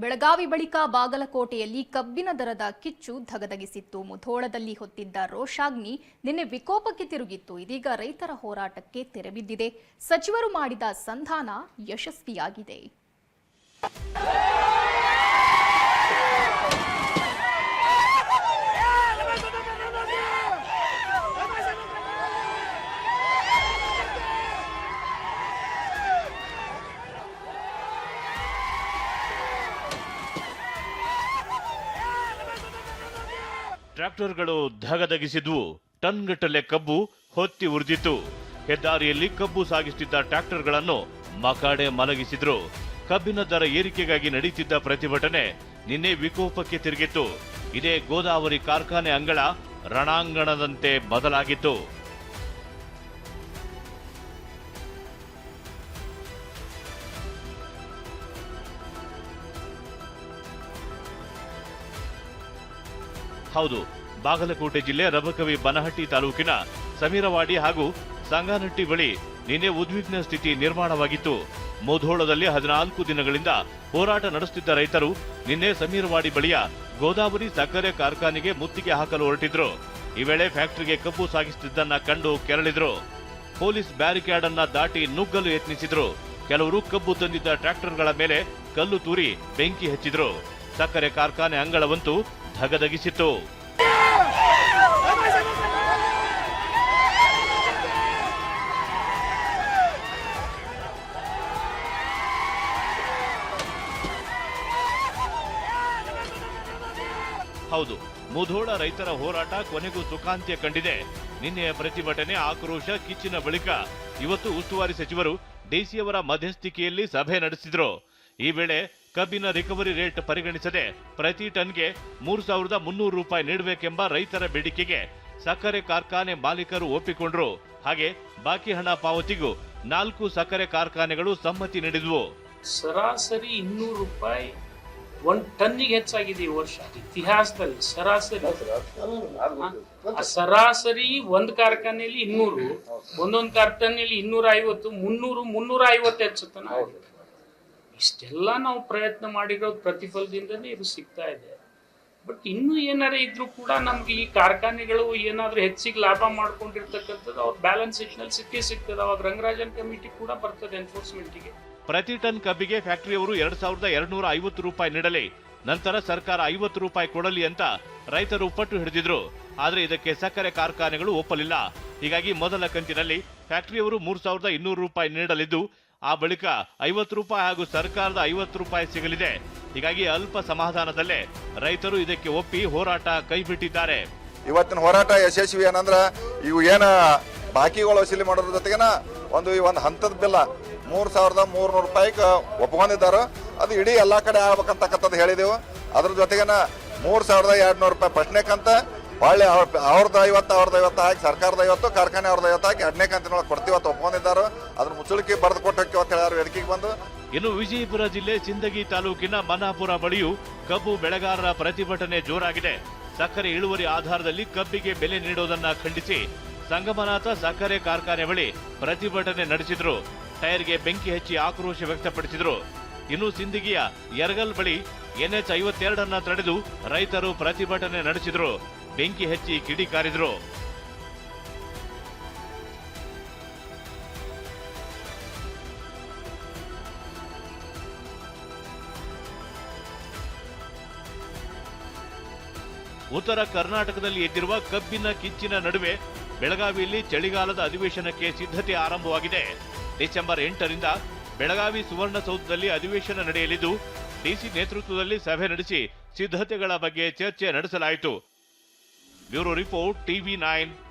ಬೆಳಗಾವಿ ಬಳಿಕ ಬಾಗಲಕೋಟೆಯಲ್ಲಿ ಕಬ್ಬಿನ ದರದ ಕಿಚ್ಚು ಧಗಧಗಿಸಿತ್ತು. ಮುಧೋಳದಲ್ಲಿ ಹೊತ್ತಿದ್ದ ರೋಷಾಗ್ನಿ ನಿನ್ನೆ ವಿಕೋಪಕ್ಕೆ ತಿರುಗಿತ್ತು. ಇದೀಗ ರೈತರ ಹೋರಾಟಕ್ಕೆ ತೆರೆಬಿದ್ದಿದೆ ಸಚಿವರು ಮಾಡಿದ ಸಂಧಾನ ಯಶಸ್ವಿಯಾಗಿದೆ. ಟ್ರ್ಯಾಕ್ಟರ್ಗಳು ಧಗಧಗಿಸಿದ್ವು. ಟನ್ಗಟ್ಟಲೆ ಕಬ್ಬು ಹೊತ್ತಿ ಉರಿದಿತ್ತು. ಹೆದ್ದಾರಿಯಲ್ಲಿ ಕಬ್ಬು ಸಾಗಿಸುತ್ತಿದ್ದ ಟ್ರ್ಯಾಕ್ಟರ್ಗಳನ್ನು ಮಕಾಡೆ ಮಲಗಿಸಿದ್ರು. ಕಬ್ಬಿನ ದರ ಏರಿಕೆಗಾಗಿ ನಡೆಯುತ್ತಿದ್ದ ಪ್ರತಿಭಟನೆ ನಿನ್ನೆ ವಿಕೋಪಕ್ಕೆ ತಿರುಗಿತ್ತು. ಇದೇ ಗೋದಾವರಿ ಕಾರ್ಖಾನೆ ಅಂಗಳ ರಣಾಂಗಣದಂತೆ ಬದಲಾಗಿತ್ತು. ಹೌದು. ಬಾಗಲಕೋಟೆ ಜಿಲ್ಲೆ ರಬಕವಿ ಬನಹಟ್ಟಿ ತಾಲೂಕಿನ ಸಮೀರವಾಡಿ ಹಾಗೂ ಸಂಗಾನಟ್ಟಿ ಬಳಿ ನಿನ್ನೆ ಉದ್ವಿಗ್ನ ಸ್ಥಿತಿ ನಿರ್ಮಾಣವಾಗಿತ್ತು. ಮುಧೋಳದಲ್ಲಿ ಹದಿನಾಲ್ಕು ದಿನಗಳಿಂದ ಹೋರಾಟ ನಡೆಸುತ್ತಿದ್ದ ರೈತರು ನಿನ್ನೆ ಸಮೀರವಾಡಿ ಬಳಿಯ ಗೋದಾವರಿ ಸಕ್ಕರೆ ಕಾರ್ಖಾನೆಗೆ ಮುತ್ತಿಗೆ ಹಾಕಲು ಹೊರಟಿದ್ರು. ಈ ವೇಳೆ ಫ್ಯಾಕ್ಟರಿಗೆ ಕಬ್ಬು ಸಾಗಿಸುತ್ತಿದ್ದನ್ನ ಕಂಡು ಕೆರಳಿದ್ರು. ಪೊಲೀಸ್ ಬ್ಯಾರಿಕೇಡ್ ಅನ್ನ ದಾಟಿ ನುಗ್ಗಲು ಯತ್ನಿಸಿದ್ರು. ಕೆಲವರು ಕಬ್ಬು ತಂದಿದ್ದ ಟ್ರ್ಯಾಕ್ಟರ್ಗಳ ಮೇಲೆ ಕಲ್ಲು ತೂರಿ ಬೆಂಕಿ ಹಚ್ಚಿದ್ರು. ಸಕ್ಕರೆ ಕಾರ್ಖಾನೆ ಅಂಗಳವಂತೂ ಧಗಧಗಿಸಿತ್ತು. ಹೌದು, ಮುಧೋಳ ರೈತರ ಹೋರಾಟ ಕೊನೆಗೂ ಸುಖಾಂತ್ಯ ಕಂಡಿದೆ. ನಿನ್ನೆಯ ಪ್ರತಿಭಟನೆ ಆಕ್ರೋಶ ಕಿಚ್ಚಿನ ಬಳಿಕ ಇವತ್ತು ಉಸ್ತುವಾರಿ ಸಚಿವರು ಡಿಸಿಯವರ ಮಧ್ಯಸ್ಥಿಕೆಯಲ್ಲಿ ಸಭೆ ನಡೆಸಿದ್ರು. ಈ ವೇಳೆ ಕಬ್ಬಿನ ರಿಕವರಿ ರೇಟ್ ಪರಿಗಣಿಸದೆ ಪ್ರತಿ ಟನ್ಗೆ ಮೂರು ಸಾವಿರದ ಮುನ್ನೂರು ರೂಪಾಯಿ ನೀಡಬೇಕೆಂಬ ರೈತರ ಬೇಡಿಕೆಗೆ ಸಕ್ಕರೆ ಕಾರ್ಖಾನೆ ಮಾಲೀಕರು ಒಪ್ಪಿಕೊಂಡರು. ಹಾಗೆ ಬಾಕಿ ಹಣ ಪಾವತಿಗೂ ನಾಲ್ಕು ಸಕ್ಕರೆ ಕಾರ್ಖಾನೆಗಳು ಸಮ್ಮತಿ ನೀಡಿದ್ವು. ಸರಾಸರಿ ಇನ್ನೂರು ರೂಪಾಯಿ ಒಂದು ಟನ್ನಿಗೆ ಹೆಚ್ಚಾಗಿದೆ ಈ ವರ್ಷ. ಇತಿಹಾಸದಲ್ಲಿ ಸರಾಸರಿ. ಸರಾಸರಿ ಒಂದ್ ಕಾರ್ಖಾನೆಯಲ್ಲಿ ಇನ್ನೂರು, ಒಂದೊಂದು ಕಾರ್ಖಾನೆಯಲ್ಲಿ ಇನ್ನೂರ ಐವತ್ತು ಮುನ್ನೂರು ಮುನ್ನೂರ ಐವತ್ತು ಹೆಚ್ಚುತ್ತಾನ ಇಷ್ಟೆಲ್ಲ ನಾವು ಪ್ರಯತ್ನ ಮಾಡಿರೋ ಪ್ರತಿಫಲದಿಂದನೇ ಇದು ಸಿಗ್ತಾ ಇದೆ. ಬಟ್ ಇನ್ನೂ ಏನಾರ ಇದ್ರೂ ಕೂಡ ನಮ್ಗೆ ಈ ಕಾರ್ಖಾನೆಗಳು ಏನಾದರೂ ಹೆಚ್ಚಿಗೆ ಲಾಭ ಮಾಡ್ಕೊಂಡಿರ್ತಕ್ಕಂಥದ್ದು ಅವ್ರ ಬ್ಯಾಲೆನ್ಸ್ ಶೀಟ್ನಲ್ಲಿ ಸಿಕ್ಕೇ ಸಿಗ್ತದೆ. ಅವಾಗ ರಂಗರಾಜನ್ ಕಮಿಟಿ ಕೂಡ ಬರ್ತದೆ ಎನ್ಫೋರ್ಸ್ಮೆಂಟಿಗೆ ಪ್ರತಿ ಟನ್ ಕಬ್ಬಿಗೆ ಫ್ಯಾಕ್ಟರಿಯವರು ಎರಡ್ ಸಾವಿರದ ಎರಡ್ನೂರ ಐವತ್ತು ರೂಪಾಯಿ ನೀಡಲಿ. ನಂತರ ಸರ್ಕಾರ ಐವತ್ತು ರೂಪಾಯಿ ಕೊಡಲಿ ಅಂತ ರೈತರು ಪಟ್ಟು ಹಿಡಿದಿದ್ರು. ಆದ್ರೆ ಇದಕ್ಕೆ ಸಕ್ಕರೆ ಕಾರ್ಖಾನೆಗಳು ಒಪ್ಪಲಿಲ್ಲ. ಹೀಗಾಗಿ ಮೊದಲ ಕಂತಿನಲ್ಲಿ ಫ್ಯಾಕ್ಟರಿಯವರು ಮೂರು ಸಾವಿರದ ಇನ್ನೂರು ರೂಪಾಯಿ ನೀಡಲಿದ್ದು ಆ ಬಳಿಕ ಐವತ್ತು ರೂಪಾಯಿ ಹಾಗೂ ಸರ್ಕಾರದ ಐವತ್ತು ರೂಪಾಯಿ ಸಿಗಲಿದೆ. ಹೀಗಾಗಿ ಅಲ್ಪ ಸಮಾಧಾನದಲ್ಲೇ ರೈತರು ಇದಕ್ಕೆ ಒಪ್ಪಿ ಹೋರಾಟ ಕೈಬಿಟ್ಟಿದ್ದಾರೆ. ಇವತ್ತಿನ ಹೋರಾಟ ಯಶಸ್ವಿ ಏನಂದ್ರ ಇವು ಏನ ಬಾಕಿಗಳು ವಸೂಲಿ ಮಾಡೋದ್ರ ಜೊತೆಗೆನ ಒಂದು ಈ ಒಂದು ಹಂತದ ಬಿಲ್ಲ ಮೂರು ಸಾವಿರದ ಮೂರ್ನೂರು ರೂಪಾಯಿಗೆ ಒಪ್ಕೊಂಡಿದ್ದಾರೆ. ಅದು ಇಡೀ ಎಲ್ಲ ಕಡೆ ಆಗ್ಬೇಕಂತಕ್ಕಂಥದ್ದು ಹೇಳಿದೆವು. ಅದ್ರ ಜೊತೆಗೆನ ಮೂರ್ ಸಾವಿರದ ಎರಡ್ ನೂರು ರೂಪಾಯಿ ಪ್ರಶ್ನೆಕ್ಕಂತ ಕಂತ ಅವ್ರ- ಅವ್ರದ್ದು ಐವತ್ತು ಅವ್ರದ್ದು ಐವತ್ತು ಹಾಕಿ, ಸರ್ಕಾರದ ಐವತ್ತು, ಕಾರ್ಖಾನೆ ಅವ್ರದ್ದು ಐವತ್ತು ಹಾಕಿ ಎರಡನೇ ಕಂತಿನೊಳಗೆ ಕೊಡ್ತೀವತ್ತು ಒಪ್ಕೊಂಡಿದ್ದಾರೆ. ಅದ್ರ ಮುಚ್ಚಳಿಕೆ ಬರೆದು ಕೊಟ್ಟು ಅಂತ ಹೇಳಾರು ವೇದಿಕೆಗೆ ಬಂದು. ಇನ್ನು ವಿಜಯಪುರ ಜಿಲ್ಲೆ ಸಿಂದಗಿ ತಾಲೂಕಿನ ಮನಾಪುರ ಬಳಿಯೂ ಕಬ್ಬು ಬೆಳೆಗಾರರ ಪ್ರತಿಭಟನೆ ಜೋರಾಗಿದೆ. ಸಕ್ಕರೆ ಇಳುವರಿ ಆಧಾರದಲ್ಲಿ ಕಬ್ಬಿಗೆ ಬೆಲೆ ನೀಡೋದನ್ನ ಖಂಡಿಸಿ ಸಂಗಮನಾಥ ಸಕ್ಕರೆ ಕಾರ್ಖಾನೆ ಬಳಿ ಪ್ರತಿಭಟನೆ ನಡೆಸಿದ್ರು. ಟೈರ್ಗೆ ಬೆಂಕಿ ಹಚ್ಚಿ ಆಕ್ರೋಶ ವ್ಯಕ್ತಪಡಿಸಿದ್ರು. ಇನ್ನು ಸಿಂದಗಿಯ ಯರಗಲ್ ಬಳಿ ಎನ್ಎಚ್ ಐವತ್ತೆರಡನ್ನ ತಡೆದು ರೈತರು ಪ್ರತಿಭಟನೆ ನಡೆಸಿದ್ರು. ಬೆಂಕಿ ಹಚ್ಚಿ ಕಿಡಿಕಾರಿದ್ರು ಉತ್ತರ ಕರ್ನಾಟಕದಲ್ಲಿ ಎದ್ದಿರುವ ಕಬ್ಬಿನ ಕಿಚ್ಚಿನ ನಡುವೆ ಬೆಳಗಾವಿಯಲ್ಲಿ ಚಳಿಗಾಲದ ಅಧಿವೇಶನಕ್ಕೆ ಸಿದ್ಧತೆ ಆರಂಭವಾಗಿದೆ. ಡಿಸೆಂಬರ್ ಎಂಟರಿಂದ ಬೆಳಗಾವಿ ಸುವರ್ಣಸೌಧದಲ್ಲಿ ಅಧಿವೇಶನ ನಡೆಯಲಿದ್ದು, ಡಿಸಿ ನೇತೃತ್ವದಲ್ಲಿ ಸಭೆ ನಡೆಸಿ ಸಿದ್ಧತೆಗಳ ಬಗ್ಗೆ ಚರ್ಚೆ ನಡೆಸಲಾಯಿತು. Bureau Report TV9